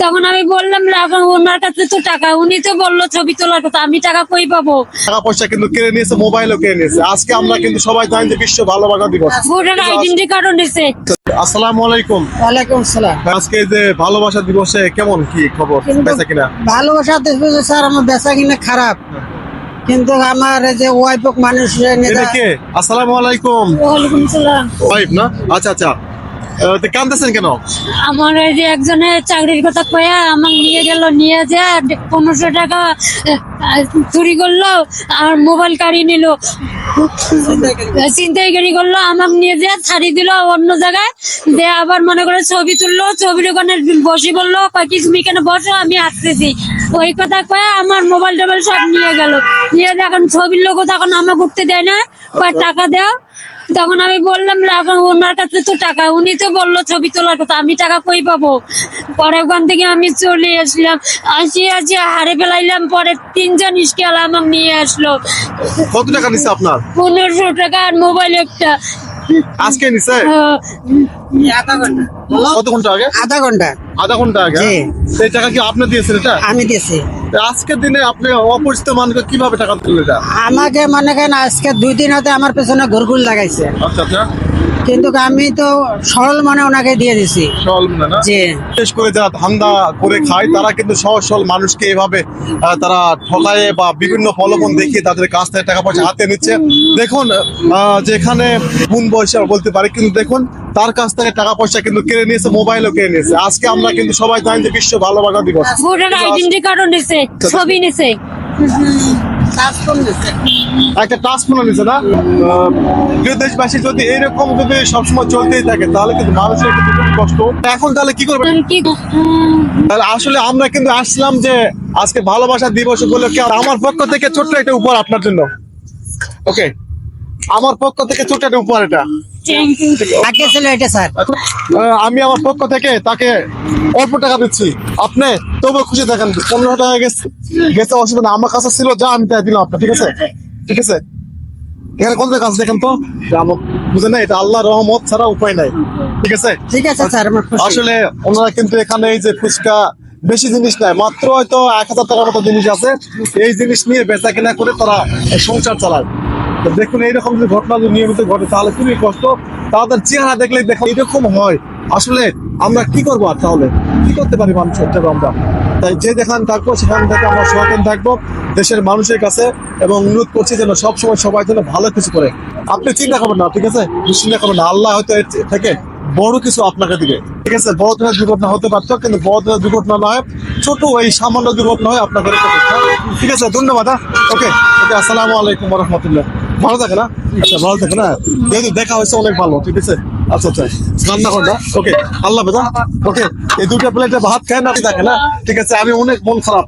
তখন আমি বললাম ওনার কাছে তো টাকা। উনি তো বলল ছবি তোলার কথা আমি টাকা কই পাবো? টাকা পয়সা কিন্তু কেড়ে নিয়েছে মোবাইলও কেড়ে নিয়েছে। আজকে আমরা কিন্তু সবাই জানি যে বিশ্ব ভালোবাসা দিবস। ভোটার আইডেন্টি কার্ডও নিছে। আসসালামু আলাইকুম। ওয়ালাইকুম সালাম আজকে যে ভালোবাসা দিবসে কেমন কি খবর? বেচা কিনা? ভালোবাসা দেখবে যে স্যার আমার বেচা কিনা খারাপ। কিন্তু আমার এই যে ওয়াইফ মানুষ আসসালামু আলাইকুম। ওয়ালাইকুম সালাম ওয়াইফ না? আচ্ছা আচ্ছা। আহ, কেন? আমার এই যে একজনের চাকরির কথা কয়া আমাকে নিয়ে গেল নিয়ে যা পনেরোশো টাকা চুরি করল, আর মোবাইল কাড়ি নিল। চিন্তাইকারি করল, আমাকে নিয়ে যা ছাড়ি দিল অন্য জায়গায়। দিয়ে আবার মনে করে ছবি তুললো, ছবির ওখানে বসে বলল কি তুমি কেন বসো, আমি আসতেছি। ওই কথা কয়ে আমার মোবাইল টোবাইল সব নিয়ে গেল। নিয়ে এখন ছবির লোক তখন আমাকে ঘুরতে দেয় না। কয়, টাকা দাও। তখন আমি বললাম এখন ওনার কাছে তো টাকা, উনি তো বলল ছবি তোলার কথা, আমি টাকা কই পাবো? পরে ওখান থেকে আমি চলে আসলাম আসি আসি হারে ফেলাইলাম পরে তিনজন স্কেল আমাকে নিয়ে আসলো। কত টাকা নিছে আপনার? পনেরোশো টাকা আর মোবাইল একটা। আজকে নিছে? আধা ঘণ্টা কত ঘণ্টা আগে? আধা ঘণ্টা। আধা ঘণ্টা আগে? সেই টাকা কি আপনি দিয়েছেন এটা? আমি দিয়েছি। আজকের দিনে আপনি অপরিচিত মানুষকে কীভাবে টাকা দিলেন এটা? আমাকে মনে করেন আজকে দুই দিন হতে আমার পেছনে ঘুরঘুর লাগাইছে। আচ্ছা আচ্ছা। কিন্তু আমি তো সরল মনে ওনাকে দিয়ে দিছি। সরল মনে না? জি। বিশেষ করে যারা ধান্দা করে খায় তারা কিন্তু সহজ সরল মানুষকে এভাবে তারা ঠকায় বা বিভিন্ন প্রলোভন দেখিয়ে তাদের কাছ থেকে টাকা পয়সা হাতে নিচ্ছে। দেখুন আহ, যেখানে গুণ বয়সে বলতে পারি কিন্তু দেখুন তার কাছ থেকে টাকা পয়সা কিন্তু কেড়ে নিয়েছে মোবাইলও কেড়ে নিয়েছে। আজকে আমরা কিন্তু সবাই জানি যে বিশ্ব ভালোবাসা দিবস। ভোটার আইডেন্টি কার্ডও নিছে ছবি নিছে। একটা ফোন নিচ্ছে না? প্রিয় দেশবাসী যদি এইরকম যদি সবসময় চলতেই থাকে তাহলে কিন্তু মানুষের কিন্তু খুব কষ্ট। এখন তাহলে কি করবে? তাহলে আসলে আমরা কিন্তু আসলাম যে আজকে ভালোবাসা দিবস উপলক্ষে আমার পক্ষ থেকে ছোট্ট একটা উপহার আপনার জন্য। ওকে আমার পক্ষ থেকে ছোট্ট একটা উপহার এটা। Thank ছিল এটা স্যার। আমি আমার পক্ষ থেকে তাকে অল্প টাকা দিচ্ছি। আপনি তবু খুশি থাকেন। পনেরো টাকা গেছে। গেছে অসুবিধা আমার কাছে ছিল যা আমি তাই দিলাম আপনার ঠিক আছে? ঠিক আছে? এখানে কোন কাজ দেখেন তো? যে আমার বুঝে না এটা আল্লাহ রহমত ছাড়া উপায় নাই। ঠিক আছে? ঠিক আছে স্যার আসলে ওনারা কিন্তু এখানে এই যে ফুচকা বেশি জিনিস নাই মাত্র হয়তো এক হাজার টাকার মতো জিনিস আছে। এই জিনিস নিয়ে বেচা কেনা করে তারা সংসার চালায়। দেখুন, এইরকম যদি ঘটনা যদি নিয়মিত ঘটে, তাহলে খুবই কষ্ট। তাদের চেহারা দেখলে দেখো এরকম হয়। আসলে আমরা কি করব আর তাহলে? কি করতে পারি মানুষের জন্য আমরা? তাই যে যেখানে থাকব, সেখান থেকে আমরা সচেতন থাকব, দেশের মানুষের কাছে, এবং অনুরোধ করছি যেন সবসময় সবাই যেন ভালো কিছু করে। আপনি চিন্তা করবেন না, ঠিক আছে? চিন্তা করবেন না। আল্লাহ হয়তো এর থেকে বড় কিছু আপনাকে দিবে। ঠিক আছে? বড় ধরনের দুর্ঘটনা হতে পারতো, কিন্তু বড় ধরনের দুর্ঘটনা নয়। ছোট ওই সামান্য দুর্ঘটনা হয় আপনাকে ঠিক আছে? ধন্যবাদ ওকে ওকে আসসালামু আলাইকুম রহমতুল্লাহ। ভালো থাকে না? আচ্ছা ভালো থাকে না? যেহেতু দেখা হয়েছে, অনেক ভালো, ঠিক আছে? আচ্ছা আচ্ছা রান্না করেন ওকে আল্লাহ বেদা ওকে এই দুটো প্লেটে ভাত খায় না থাকে না? ঠিক আছে, আমি অনেক মন খারাপ।